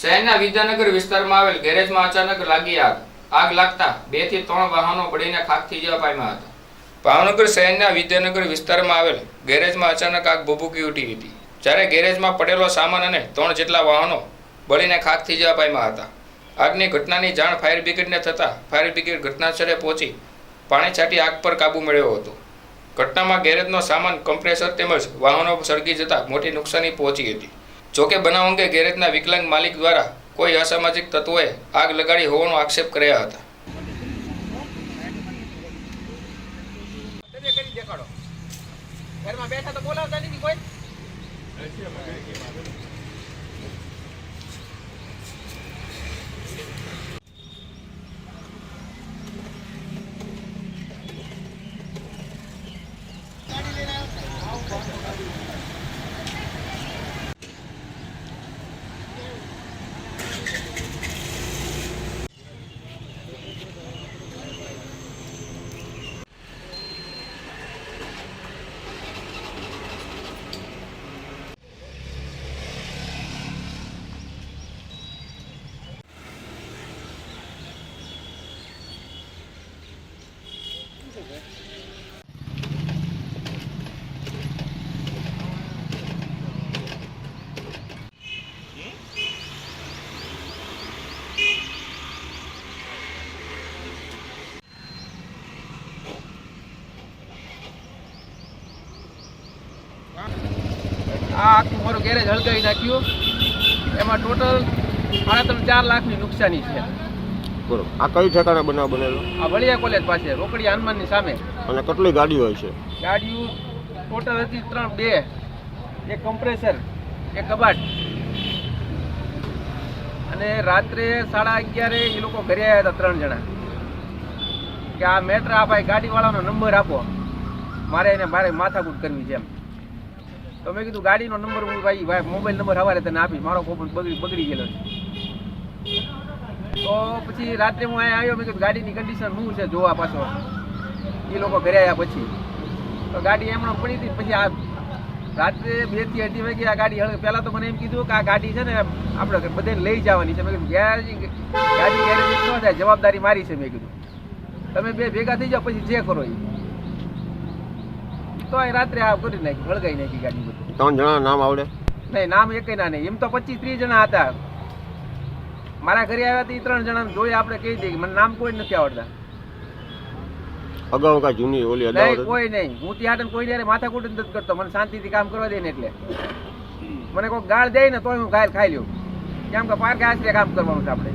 શહેરના વિદ્યાનગર વિસ્તારમાં આવેલ ગેરેજમાં અચાનક લાગી આગ. આગ લાગતા બેથી ત્રણ વાહનો બળીને ખાખથી જવા પામ્યા હતા. ભાવનગર શહેરના વિદ્યાનગર વિસ્તારમાં આવેલ ગેરેજમાં અચાનક આગ ભભૂકી ઉઠી હતી. જ્યારે ગેરેજમાં પડેલો સામાન અને ત્રણ જેટલા વાહનો બળીને ખાખથી જવા પામ્યા હતા. આગની ઘટનાની જાણ ફાયર બ્રિગેડને થતાં ફાયર બ્રિગેડ ઘટનાસ્થળે પહોંચી પાણી છાંટી આગ પર કાબૂ મેળવ્યો હતો. ઘટનામાં ગેરેજનો સામાન, કમ્પ્રેસર તેમજ વાહનો સળગી જતા મોટી નુકસાની પહોંચી હતી. જોકે બનાવ અંગે ગેરેજના વિકલાંગ માલિક દ્વારા કોઈ અસામાજિક તત્વોએ આગ લગાડી હોવાનો આક્ષેપ કર્યા હતા. ઘરમાં બેઠા તો બોલાવતા નથી કોઈ? આ આખું મારું ગેરેજ હળગાવી નાખ્યું. એમાં ટોટલ સાડા ત્રણ ચાર લાખની નુકસાની છે. બરોબર આ કઈ ઠેકાણે બનાવ બનેલો? આ વળિયા કોલેજ પાસે રોકડી હનુમાનની સામે. અને કેટલી ગાડીઓ હોય છે? ગાડીઓ ટોટલ હતી ત્રણ બે. એક કમ્પ્રેસર એક કબાટ. અને રાત્રે સાડા અગિયારે એ લોકો ઘરે આવ્યા હતા ત્રણ જણા. કે આ મેટર આ ભાઈ ગાડીવાળાનો નંબર આપો. મારે એને મારે માથાકૂટ કરવી છે એમ. તો મેં કીધું ગાડીનો નંબર હું ભાઈ ભાઈ મોબાઈલ નંબર હવારે તને આપીશ. મારો ફોન બગડી બગડી ગયેલો છે. તો પછી રાત્રે હું અહીંયા આવ્યો મેં કીધું ગાડીની કન્ડિશન શું છે જોવા પાછો. એ લોકો ઘરે આવ્યા પછી. તો ગાડી એમણે પડી હતી પછી આ રાત્રે બેથી અઢી વાગે આ ગાડી હળ પહેલાં તો મને એમ કીધું કે આ ગાડી છે ને આપણે બધાને લઈ જવાની છે. મેં કીધું ગેરેજ ગાડી ગેરેજ ન થાય જવાબદારી મારી છે મેં કીધું. તમે બે ભેગા થઈ જાઓ પછી જે કરો એ તો એ રાત્રે આ કરી નાખી હળગાઈ નાખી ગાડી બધું. ત્રણ જણા નામ આવડે? નહીં નામ એક ના નહીં. એમ તો પચીસ ત્રીસ જણા હતા. મારા ઘરે આવ્યા તો એ ત્રણ જણા જોઈ આપણે કહી દઈએ મને નામ કોઈ નથી આવડતા. અગાઉ કા જૂની ઓલી અદાવત કોઈ નહીં. હું ત્યાં કોઈ જ્યારે માથાકૂટ નથી કરતો. મને શાંતિથી કામ કરવા દે ને એટલે. મને કોઈ ગાળ દે ને તોય હું ગાળ ખાઈ લ્યો. કેમ કે પાર્કે આશરે કામ કરવાનું છે આપણે.